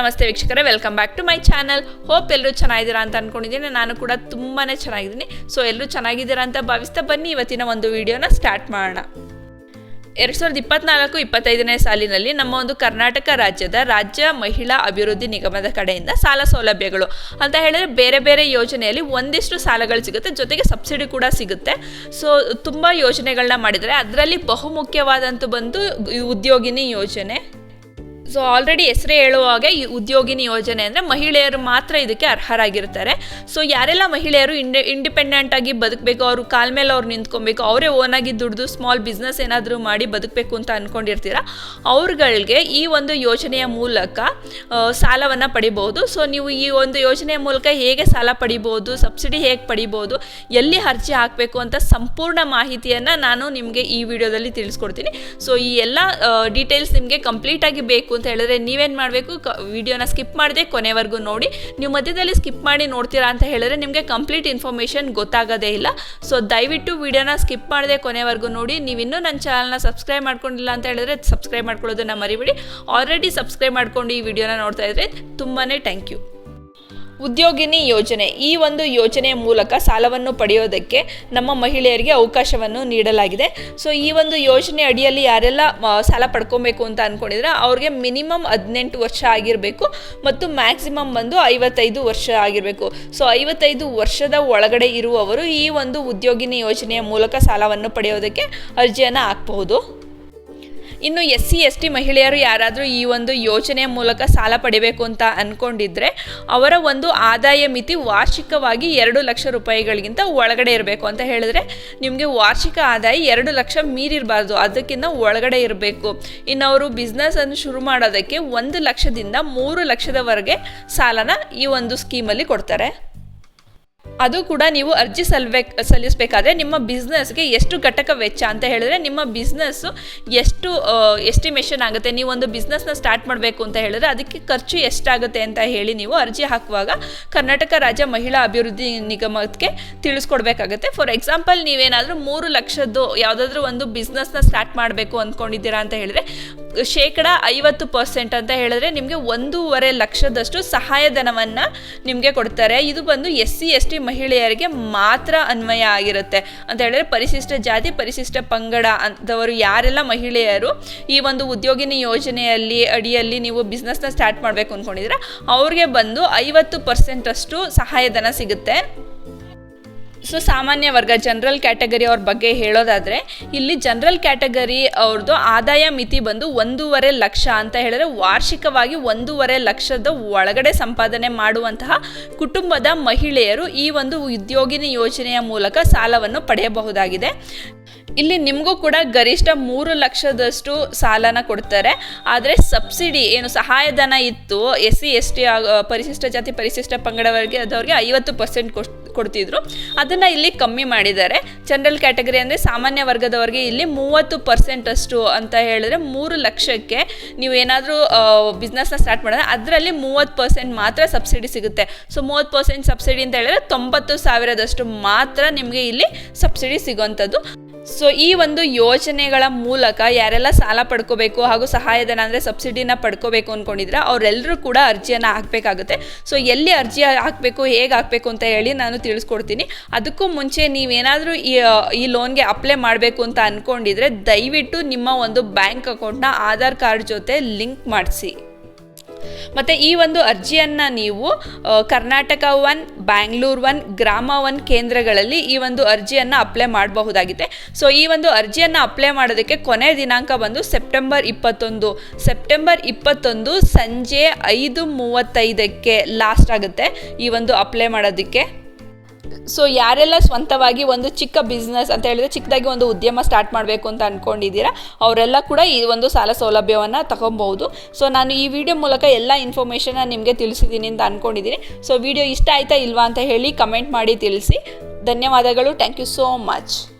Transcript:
ನಮಸ್ತೆ ವೀಕ್ಷಕರೇ welcome back to my channel hope ಎಲ್ಲರೂ ಚೆನ್ನಾಗಿದ್ದೀರಾ ಅಂತ ಅನ್ಕೊಂಡಿದ್ದೀನಿ. ನಾನು ಕೂಡ ತುಂಬಾ ಚೆನ್ನಾಗಿದ್ದೀನಿ. ಸೊ ಎಲ್ಲರೂ ಚೆನ್ನಾಗಿದ್ದೀರಾ ಅಂತ ಭಾವಿಸ್ತಾ ಬನ್ನಿ. ಇವತ್ತಿನ ಒಂದು ವಿಡಿಯೋನ ಸ್ಟಾರ್ಟ್ ಮಾಡೋಣ. ಎರಡು ಸಾವಿರದ ಇಪ್ಪತ್ನಾಲ್ಕು ಇಪ್ಪತ್ತೈದನೇ ಸಾಲಿನಲ್ಲಿ ನಮ್ಮ ಒಂದು ಕರ್ನಾಟಕ ರಾಜ್ಯದ ರಾಜ್ಯ ಮಹಿಳಾ ಅಭಿವೃದ್ಧಿ ನಿಗಮದ ಕಡೆಯಿಂದ ಸಾಲ ಸೌಲಭ್ಯಗಳು ಅಂತ ಹೇಳಿದ್ರೆ ಬೇರೆ ಬೇರೆ ಯೋಜನೆಯಲ್ಲಿ ಒಂದಿಷ್ಟು ಸಾಲಗಳು ಸಿಗುತ್ತೆ. ಜೊತೆಗೆ ಸಬ್ಸಿಡಿ ಕೂಡ ಸಿಗುತ್ತೆ. ಸೊ ತುಂಬ ಯೋಜನೆಗಳನ್ನ ಮಾಡಿದರೆ ಅದರಲ್ಲಿ ಬಹುಮುಖ್ಯವಾದಂಥ ಬಂದು ಉದ್ಯೋಗಿನಿ ಯೋಜನೆ. ಸೊ ಆಲ್ರೆಡಿ ಹೆಸರೇ ಹಾಗೆ ಈ ಉದ್ಯೋಗಿನಿ ಯೋಜನೆ ಅಂದರೆ ಮಹಿಳೆಯರು ಮಾತ್ರ ಇದಕ್ಕೆ ಅರ್ಹರಾಗಿರ್ತಾರೆ. ಸೊ ಯಾರೆಲ್ಲ ಮಹಿಳೆಯರು ಇಂಡೆ ಇಂಡಿಪೆಂಡೆಂಟ್ ಆಗಿ ಬದುಕಬೇಕು, ಅವರು ಕಾಲ ಮೇಲೆ ಅವ್ರು ನಿಂತ್ಕೊಬೇಕು, ಅವರೇ ಓನಾಗಿ ದುಡ್ದು ಸ್ಮಾಲ್ ಬಿಸ್ನೆಸ್ ಏನಾದರೂ ಮಾಡಿ ಬದುಕಬೇಕು ಅಂತ ಅಂದ್ಕೊಂಡಿರ್ತೀರ ಅವ್ರುಗಳಿಗೆ ಈ ಒಂದು ಯೋಜನೆಯ ಮೂಲಕ ಸಾಲವನ್ನು ಪಡಿಬೋದು ಸೊ ನೀವು ಈ ಒಂದು ಯೋಜನೆಯ ಮೂಲಕ ಹೇಗೆ ಸಾಲ ಪಡಿಬೋದು ಸಬ್ಸಿಡಿ ಹೇಗೆ ಪಡಿಬೋದು ಎಲ್ಲಿ ಅರ್ಜಿ ಹಾಕಬೇಕು ಅಂತ ಸಂಪೂರ್ಣ ಮಾಹಿತಿಯನ್ನು ನಾನು ನಿಮಗೆ ಈ ವಿಡಿಯೋದಲ್ಲಿ ತಿಳಿಸ್ಕೊಡ್ತೀನಿ. ಸೊ ಈ ಎಲ್ಲ ಡೀಟೇಲ್ಸ್ ನಿಮಗೆ ಕಂಪ್ಲೀಟಾಗಿ ಬೇಕು ಅಂತ ಹೇಳಿದ್ರೆ ನೀವೇನು ಮಾಡಬೇಕು? ಕ ವಿಡಿಯೋನ ಸ್ಕಿಪ್ ಮಾಡದೆ ಕೊನೆವರೆಗೂ ನೋಡಿ. ನೀವು ಮಧ್ಯದಲ್ಲಿ ಸ್ಕಿಪ್ ಮಾಡಿ ನೋಡ್ತೀರಾ ಅಂತ ಹೇಳಿದ್ರೆ ನಿಮಗೆ ಕಂಪ್ಲೀಟ್ ಇನ್ಫಾರ್ಮೇಷನ್ ಗೊತ್ತಾಗೋದೇ ಇಲ್ಲ. ಸೊ ದಯವಿಟ್ಟು ವಿಡಿಯೋನ ಸ್ಕಿಪ್ ಮಾಡದೆ ಕೊನೆವರೆಗೂ ನೋಡಿ. ನೀವು ಇನ್ನೂ ನನ್ನ ಚಾನಲ್ನ ಸಬ್ಸ್ಕ್ರೈಬ್ ಮಾಡ್ಕೊಂಡಿಲ್ಲ ಅಂತ ಹೇಳಿದ್ರೆ ಸಬ್ಸ್ಕ್ರೈಬ್ ಮಾಡ್ಕೊಳ್ಳೋದನ್ನ ಮರಿಬೇಡಿ. ಆಲ್ರೆಡಿ ಸಬ್ಸ್ಕ್ರೈಬ್ ಮಾಡ್ಕೊಂಡು ಈ ವಿಡಿಯೋನ ನೋಡ್ತಾ ಇದ್ರೆ ತುಂಬಾ ಥ್ಯಾಂಕ್ ಯು ಉದ್ಯೋಗಿನಿ ಯೋಜನೆ. ಈ ಒಂದು ಯೋಜನೆಯ ಮೂಲಕ ಸಾಲವನ್ನು ಪಡೆಯೋದಕ್ಕೆ ನಮ್ಮ ಮಹಿಳೆಯರಿಗೆ ಅವಕಾಶವನ್ನು ನೀಡಲಾಗಿದೆ. ಸೊ ಈ ಒಂದು ಯೋಜನೆ ಅಡಿಯಲ್ಲಿ ಯಾರೆಲ್ಲ ಸಾಲ ಪಡ್ಕೊಬೇಕು ಅಂತ ಅಂದ್ಕೊಂಡಿದ್ರೆ ಅವ್ರಿಗೆ ಮಿನಿಮಮ್ ಹದಿನೆಂಟು ವರ್ಷ ಆಗಿರಬೇಕು ಮತ್ತು ಮ್ಯಾಕ್ಸಿಮಮ್ ಬಂದು ಐವತ್ತೈದು ವರ್ಷ ಆಗಿರಬೇಕು. ಸೊ ಐವತ್ತೈದು ವರ್ಷದ ಒಳಗಡೆ ಇರುವವರು ಈ ಒಂದು ಉದ್ಯೋಗಿನಿ ಯೋಜನೆಯ ಮೂಲಕ ಸಾಲವನ್ನು ಪಡೆಯೋದಕ್ಕೆ ಅರ್ಜಿಯನ್ನು ಹಾಕಬಹುದು. ಇನ್ನು ಎಸ್ ಸಿ ಎಸ್ ಟಿ ಮಹಿಳೆಯರು ಯಾರಾದರೂ ಈ ಒಂದು ಯೋಜನೆಯ ಮೂಲಕ ಸಾಲ ಪಡಿಬೇಕು ಅಂತ ಅಂದ್ಕೊಂಡಿದ್ರೆ ಅವರ ಒಂದು ಆದಾಯ ಮಿತಿ ವಾರ್ಷಿಕವಾಗಿ ಎರಡು ಲಕ್ಷ ರೂಪಾಯಿಗಳಿಗಿಂತ ಒಳಗಡೆ ಇರಬೇಕು ಅಂತ ಹೇಳಿದ್ರೆ ನಿಮಗೆ ವಾರ್ಷಿಕ ಆದಾಯ ಎರಡು ಲಕ್ಷ ಮೀರಿರಬಾರ್ದು. ಅದಕ್ಕಿಂತ ಒಳಗಡೆ ಇರಬೇಕು. ಇನ್ನು ಅವರು ಬಿಸ್ನೆಸ್ಸನ್ನು ಶುರು ಮಾಡೋದಕ್ಕೆ ಒಂದು ಲಕ್ಷದಿಂದ ಮೂರು ಲಕ್ಷದವರೆಗೆ ಸಾಲನ ಈ ಒಂದು ಸ್ಕೀಮಲ್ಲಿ ಕೊಡ್ತಾರೆ. ಅದು ಕೂಡ ನೀವು ಅರ್ಜಿ ಸಲ್ಬೇಕು ಸಲ್ಲಿಸಬೇಕಾದ್ರೆ ನಿಮ್ಮ ಬಿಸ್ನೆಸ್ಗೆ ಎಷ್ಟು ಘಟಕ ವೆಚ್ಚ ಅಂತ ಹೇಳಿದ್ರೆ ನಿಮ್ಮ ಬಿಸ್ನೆಸ್ಸು ಎಷ್ಟು ಎಸ್ಟಿಮೇಷನ್ ಆಗುತ್ತೆ. ನೀವು ಒಂದು ಬಿಸ್ನೆಸ್ನ ಸ್ಟಾರ್ಟ್ ಮಾಡಬೇಕು ಅಂತ ಹೇಳಿದ್ರೆ ಅದಕ್ಕೆ ಖರ್ಚು ಎಷ್ಟಾಗುತ್ತೆ ಅಂತ ಹೇಳಿ ನೀವು ಅರ್ಜಿ ಹಾಕುವಾಗ ಕರ್ನಾಟಕ ರಾಜ್ಯ ಮಹಿಳಾ ಅಭಿವೃದ್ಧಿ ನಿಗಮಕ್ಕೆ ತಿಳಿಸ್ಕೊಡ್ಬೇಕಾಗುತ್ತೆ. ಫಾರ್ ಎಕ್ಸಾಂಪಲ್ ನೀವೇನಾದರೂ ಮೂರು ಲಕ್ಷದ್ದು ಯಾವುದಾದ್ರೂ ಒಂದು ಬಿಸ್ನೆಸ್ನ ಸ್ಟಾರ್ಟ್ ಮಾಡಬೇಕು ಅಂದ್ಕೊಂಡಿದ್ದೀರಾ ಅಂತ ಹೇಳಿದ್ರೆ ಶೇಕಡ ಐವತ್ತು ಪರ್ಸೆಂಟ್ ಅಂತ ಹೇಳಿದ್ರೆ ನಿಮಗೆ ಒಂದೂವರೆ ಲಕ್ಷದಷ್ಟು ಸಹಾಯಧನವನ್ನು ನಿಮಗೆ ಕೊಡ್ತಾರೆ. ಇದು ಬಂದು ಎಸ್ ಸಿ ಎಸ್ ಟಿ ಮಹಿಳೆಯರಿಗೆ ಮಾತ್ರ ಅನ್ವಯ ಆಗಿರುತ್ತೆ. ಅಂತ ಹೇಳಿದ್ರೆ ಪರಿಶಿಷ್ಟ ಜಾತಿ, ಪರಿಶಿಷ್ಟ ಪಂಗಡ ಅಂತವರು ಯಾರೆಲ್ಲ ಮಹಿಳೆಯರು ಈ ಒಂದು ಉದ್ಯೋಗಿನಿ ಯೋಜನೆಯಲ್ಲಿ, ಅಡಿಯಲ್ಲಿ ನೀವು ಬಿಸ್ನೆಸ್ನ ಸ್ಟಾರ್ಟ್ ಮಾಡಬೇಕು ಅಂದ್ಕೊಂಡಿದ್ರೆ ಅವ್ರಿಗೆ ಬಂದು ಐವತ್ತು ಪರ್ಸೆಂಟಷ್ಟು ಸಹಾಯಧನ ಸಿಗುತ್ತೆ. ಸೊ ಸಾಮಾನ್ಯ ವರ್ಗ ಜನರಲ್ ಕ್ಯಾಟಗರಿ ಅವ್ರ ಬಗ್ಗೆ ಹೇಳೋದಾದರೆ, ಇಲ್ಲಿ ಜನರಲ್ ಕ್ಯಾಟಗರಿ ಅವ್ರದ್ದು ಆದಾಯ ಮಿತಿ ಬಂದು ಒಂದೂವರೆ ಲಕ್ಷ ಅಂತ ಹೇಳಿದ್ರೆ ವಾರ್ಷಿಕವಾಗಿ ಒಂದೂವರೆ ಲಕ್ಷದ ಒಳಗಡೆ ಸಂಪಾದನೆ ಮಾಡುವಂತಹ ಕುಟುಂಬದ ಮಹಿಳೆಯರು ಈ ಒಂದು ಉದ್ಯೋಗಿನಿ ಯೋಜನೆಯ ಮೂಲಕ ಸಾಲವನ್ನು ಪಡೆಯಬಹುದಾಗಿದೆ. ಇಲ್ಲಿ ನಿಮಗೂ ಕೂಡ ಗರಿಷ್ಠ ಮೂರು ಲಕ್ಷದಷ್ಟು ಸಾಲನ ಕೊಡ್ತಾರೆ. ಆದರೆ ಸಬ್ಸಿಡಿ ಏನು ಸಹಾಯಧನ ಇತ್ತು ಎಸ್ ಸಿ ಎಸ್ ಟಿ ಪರಿಶಿಷ್ಟ ಜಾತಿ ಪರಿಶಿಷ್ಟ ಪಂಗಡವರಿಗೆ ಅದವ್ರಿಗೆ ಐವತ್ತು ಪರ್ಸೆಂಟ್ ಕೊಡ್ತಿದ್ರು. ಅದನ್ನು ಇಲ್ಲಿ ಕಮ್ಮಿ ಮಾಡಿದ್ದಾರೆ. ಜನರಲ್ ಕ್ಯಾಟಗರಿ ಅಂದರೆ ಸಾಮಾನ್ಯ ವರ್ಗದವರಿಗೆ ಇಲ್ಲಿ ಮೂವತ್ತು ಪರ್ಸೆಂಟ್ ಅಷ್ಟು ಅಂತ ಹೇಳಿದ್ರೆ ಮೂರು ಲಕ್ಷಕ್ಕೆ ನೀವು ಏನಾದರೂ ಬಿಸ್ನೆಸ್ನ ಸ್ಟಾರ್ಟ್ ಮಾಡಿದ್ರೆ ಅದರಲ್ಲಿ ಮೂವತ್ತು ಪರ್ಸೆಂಟ್ ಮಾತ್ರ ಸಬ್ಸಿಡಿ ಸಿಗುತ್ತೆ. ಸೊ ಮೂವತ್ತು ಪರ್ಸೆಂಟ್ ಸಬ್ಸಿಡಿ ಅಂತ ಹೇಳಿದ್ರೆ ತೊಂಬತ್ತು ಸಾವಿರದಷ್ಟು ಮಾತ್ರ ನಿಮಗೆ ಇಲ್ಲಿ ಸಬ್ಸಿಡಿ ಸಿಗೋವಂಥದ್ದು. ಸೊ ಈ ಒಂದು ಯೋಜನೆಗಳ ಮೂಲಕ ಯಾರೆಲ್ಲ ಸಾಲ ಪಡ್ಕೋಬೇಕು ಹಾಗೂ ಸಹಾಯಧನ ಅಂದರೆ ಸಬ್ಸಿಡಿನ ಪಡ್ಕೋಬೇಕು ಅಂದ್ಕೊಂಡಿದ್ರೆ ಅವರೆಲ್ಲರೂ ಕೂಡ ಅರ್ಜಿಯನ್ನು ಹಾಕಬೇಕಾಗುತ್ತೆ. ಸೊ ಎಲ್ಲಿ ಅರ್ಜಿ ಹಾಕಬೇಕು, ಹೇಗೆ ಹಾಕಬೇಕು ಅಂತ ಹೇಳಿ ನಾನು ತಿಳಿಸ್ಕೊಡ್ತೀನಿ. ಅದಕ್ಕೂ ಮುಂಚೆ ನೀವೇನಾದರೂ ಈ ಈ ಲೋನ್ಗೆ ಅಪ್ಲೈ ಮಾಡಬೇಕು ಅಂತ ಅಂದ್ಕೊಂಡಿದ್ರೆ ದಯವಿಟ್ಟು ನಿಮ್ಮ ಒಂದು ಬ್ಯಾಂಕ್ ಅಕೌಂಟ್ನ ಆಧಾರ್ ಕಾರ್ಡ್ ಜೊತೆ ಲಿಂಕ್ ಮಾಡಿಸಿ. ಮತ್ತು ಈ ಒಂದು ಅರ್ಜಿಯನ್ನು ನೀವು Karnataka one, Bangalore one, Grama one ಕೇಂದ್ರಗಳಲ್ಲಿ ಈ ಒಂದು ಅರ್ಜಿಯನ್ನು ಅಪ್ಲೈ ಮಾಡಬಹುದಾಗಿದೆ ಸೊ ಈ ಒಂದು ಅರ್ಜಿಯನ್ನು ಅಪ್ಲೈ ಮಾಡೋದಕ್ಕೆ ಕೊನೆ ದಿನಾಂಕ ಬಂದು ಸೆಪ್ಟೆಂಬರ್ ಇಪ್ಪತ್ತೊಂದು. ಸೆಪ್ಟೆಂಬರ್ ಇಪ್ಪತ್ತೊಂದು ಸಂಜೆ ಐದು ಮೂವತ್ತೈದಕ್ಕೆ ಲಾಸ್ಟ್ ಆಗುತ್ತೆ ಈ ಒಂದು ಅಪ್ಲೈ ಮಾಡೋದಕ್ಕೆ. ಸೊ ಯಾರೆಲ್ಲ ಸ್ವಂತವಾಗಿ ಒಂದು ಚಿಕ್ಕ ಬಿಸ್ನೆಸ್ ಅಂತ ಹೇಳಿದ್ರೆ, ಚಿಕ್ಕದಾಗಿ ಒಂದು ಉದ್ಯಮ ಸ್ಟಾರ್ಟ್ ಮಾಡಬೇಕು ಅಂತ ಅಂದ್ಕೊಂಡಿದ್ದೀರಾ ಅವರೆಲ್ಲ ಕೂಡ ಈ ಒಂದು ಸಾಲ ಸೌಲಭ್ಯವನ್ನು ತಗೊಬಹುದು ಸೊ ನಾನು ಈ ವಿಡಿಯೋ ಮೂಲಕ ಎಲ್ಲ ಇನ್ಫಾರ್ಮೇಷನ್ನ ನಿಮಗೆ ತಿಳಿಸಿದ್ದೀನಿ ಅಂತ ಅಂದ್ಕೊಂಡಿದ್ದೀನಿ ಸೊ ವಿಡಿಯೋ ಇಷ್ಟ ಆಯ್ತಾ ಇಲ್ವಾ ಅಂತ ಹೇಳಿ ಕಮೆಂಟ್ ಮಾಡಿ ತಿಳಿಸಿ. ಧನ್ಯವಾದಗಳು. Thank you so much